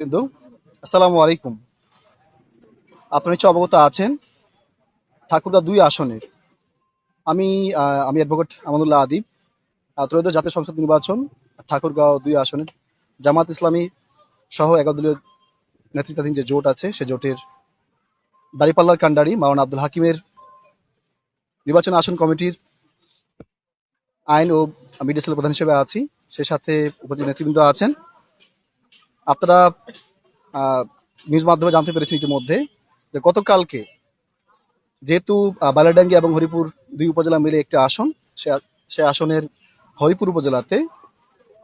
কিন্তু আসসালামু আলাইকুম। আপনার নিশ্চয় অবগত আছেন, ঠাকুরদা দুই আসনের। আমি আমি অ্যাডভোকেট আমানুল্লাহ আদিব, ত্রয়োদশ জাতীয় সংসদ নির্বাচন, ঠাকুরগাঁও দুই আসনের। জামাত ইসলামী সহ একাদলীয় নেতৃত্বাধীন যে জোট আছে, সে জোটের দাঁড়িপাল্লার কান্ডারি মাওলানা আব্দুল হাকিমের নির্বাচন আসন কমিটির আইন ও মিডিয়া প্রধান হিসেবে আছি। সে সাথে উপজেলা নেতৃবৃন্দ আছেন। আপনারা নিউজ মাধ্যমে জানতে পেরেছেন ইতিমধ্যে যে গতকালকে যেহেতু বালাডাঙ্গি এবং হরিপুর দুই উপজেলা মিলে একটি আসন, সে আসনের হরিপুর উপজেলাতে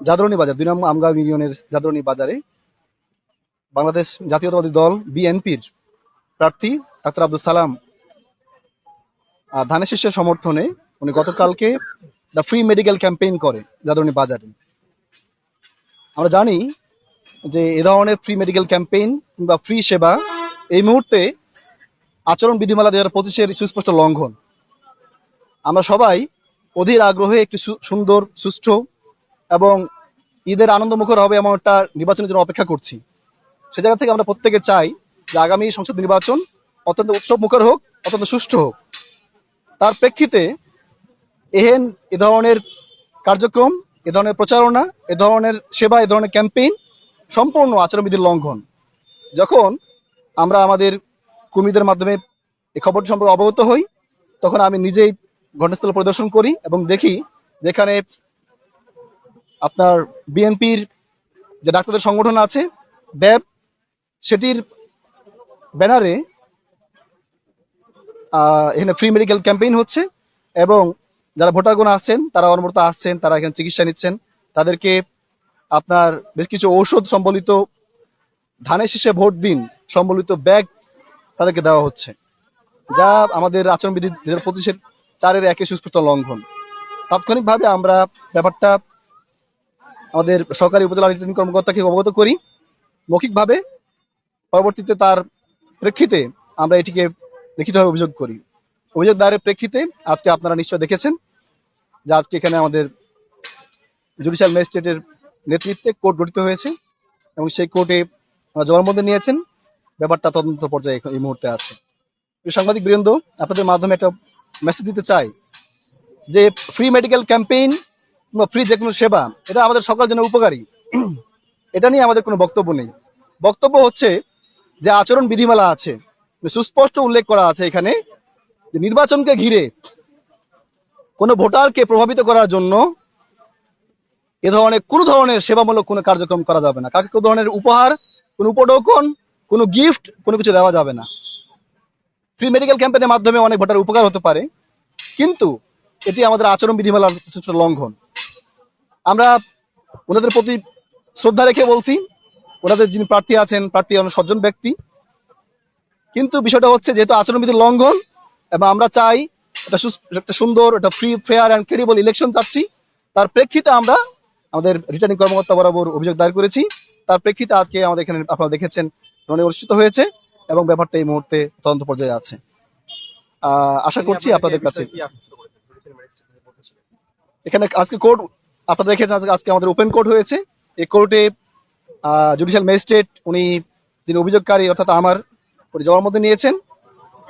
জাদরণী বাজার, দুই নম্বর আমগাঁও ইউনিয়নের জাদরণী বাজারে বাংলাদেশ জাতীয়তাবাদী দল বিএনপির প্রার্থী ডাক্তার আব্দুল সালাম ধানের শীর্ষের সমর্থনে উনি গতকালকে ফ্রি মেডিকেল ক্যাম্পেইন করে জাদরণী বাজারে। আমরা জানি যে এ ধরনের ফ্রি মেডিকেল ক্যাম্পেইন কিংবা ফ্রি সেবা, এই মুহূর্তে আচরণ বিধিমালা দুই হাজার পঁচিশের সুস্পষ্ট লঙ্ঘন। আমরা সবাই অধীর আগ্রহে একটি সুন্দর, সুষ্ঠু এবং ঈদের আনন্দমুখর হবে এমন একটা নির্বাচনের জন্য অপেক্ষা করছি। সে জায়গা থেকে আমরা প্রত্যেকে চাই যে আগামী সংসদ নির্বাচন অত্যন্ত উৎসব মুখর হোক, অত্যন্ত সুষ্ঠু হোক। তার প্রেক্ষিতে এহেন এ ধরনের কার্যক্রম, এ ধরনের প্রচারণা, এ ধরনের সেবা, এ ধরনের ক্যাম্পেইন সম্পূর্ণ আচরণবিধির লঙ্ঘন। যখন আমরা আমাদের কর্মীদের মাধ্যমে এই খবরটি সম্পর্কে অবগত হই, তখন আমি নিজেই ঘটনাস্থল পরিদর্শন করি এবং দেখি যেখানে আপনার বিএনপির যে ডাক্তারদের সংগঠন আছে ব্যাব সেটির ব্যানারে এখানে ফ্রি মেডিকেল ক্যাম্পেইন হচ্ছে এবং যারা ভোটারগণ আসছেন, তারা অনবরত আসছেন, তারা এখানে চিকিৎসা নিচ্ছেন, তাদেরকে আপনার বেশ কিছু ঔষধ সম্বলিত, ধানের শীষে ভোট দিন সম্বলিত ব্যাগ তাদেরকে দেওয়া হচ্ছে, যা আমাদের আচরণবিধি দু হাজার পঁচিশের চারের একে সুস্পষ্ট লঙ্ঘন। তাৎক্ষণিকভাবে আমরা ব্যাপারটা আমাদের সরকারি উপজেলা রিটার্নিং কর্মকর্তাকে অবগত করি। মৌখিকভাবে পরবর্তীতে তার প্রেক্ষিতে আমরা এটিকে লিখিতভাবে অভিযোগ করি। অভিযোগ দায়েরের প্রেক্ষিতে আজকে আপনারা নিশ্চয় দেখেছেন যে আজকে এখানে আমাদের জুডিশিয়াল ম্যাজিস্ট্রেটের নেতৃত্বে কোর্ট গঠিত হয়েছে এবং সেই কোর্টে জবানবন্দি নিয়েছেন। ব্যাপারটা তদন্ত পর্যায়ে এই মুহূর্তে আছে। সাংবাদিক বৃন্দ, আপনাদের মাধ্যমে একটা মেসেজ দিতে চাই যে ফ্রি মেডিকেল ক্যাম্পেইন কিংবা ফ্রি যে কোনো সেবা, এটা আমাদের সকলের জন্য উপকারী। এটা নিয়ে আমাদের কোনো বক্তব্য নেই। বক্তব্য হচ্ছে যে আচরণ বিধিমালা আছে সুস্পষ্ট উল্লেখ করা আছে এখানে যে নির্বাচনকে ঘিরে কোনো ভোটারকে প্রভাবিত করার জন্য এ ধরনের কোনো ধরনের সেবামূলক কোনো কার্যক্রম করা যাবে না। কাকে কোনো ধরনের উপহার, কোনো উপটোকন, কোনো গিফট কোনো কিছু দেওয়া যাবে না। ফ্রি মেডিকেল ক্যাম্পেনের মাধ্যমে অনেক ভোটার উপকার হতে পারে, কিন্তু এটি আমাদের আচরণ বিধিমালার সুষ্ঠু লঙ্ঘন। আমরা ওনাদের প্রতি শ্রদ্ধা রেখে বলছি, ওনাদের যিনি প্রার্থী আছেন, প্রার্থী অনেক সজ্জন ব্যক্তি, কিন্তু বিষয়টা হচ্ছে যেহেতু আচরণবিধির লঙ্ঘন, এবং আমরা চাই একটা সুন্দর, একটা free fair and credible election চাচ্ছি, তার প্রেক্ষিতে আমরা আমাদের রিটার্নিং কর্মকর্তা বরাবর অভিযোগ দায়ের করেছি। তার প্রেক্ষিতে আজকে আমাদের এখানে আপনারা দেখেছেন রণে অনুষ্ঠিত হয়েছে এবং ব্যাপারটা এই মুহূর্তে তদন্ত পর্যায়ে আছে। আশা করছি আপনাদের কাছে এখানে আজকে কোর্ট আপনারা দেখেছেন আজকে- আজকে আমাদের ওপেন কোর্ট হয়েছে। এই কোর্টে জুডিশিয়াল ম্যাজিস্ট্রেট উনি যিনি অভিযোগকারী অর্থাৎ আমার উনি জবানবন্দি নিয়েছেন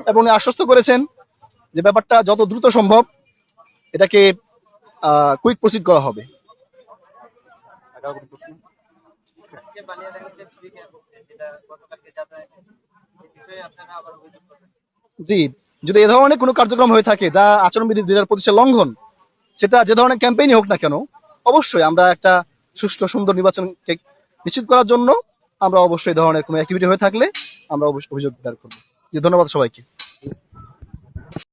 এবং উনি আশ্বস্ত করেছেন যে ব্যাপারটা যত দ্রুত সম্ভব এটাকে কুইক প্রসিড করা হবে। জি যদি এ ধরনের কোনো কার্যক্রম হয়ে থাকে যা আচরণবিধি দুই হাজার লঙ্ঘন সেটা যে ধরনের ক্যাম্পেইনই হোক না কেন অবশ্যই আমরা একটা সুষ্ঠু সুন্দর নির্বাচনকে নিশ্চিত করার জন্য আমরা অবশ্যই এই ধরনের কোনো অ্যাক্টিভিটি হয়ে থাকলে আমরা অবশ্যই অভিযোগ দায়ের করব। জি ধন্যবাদ সবাইকে।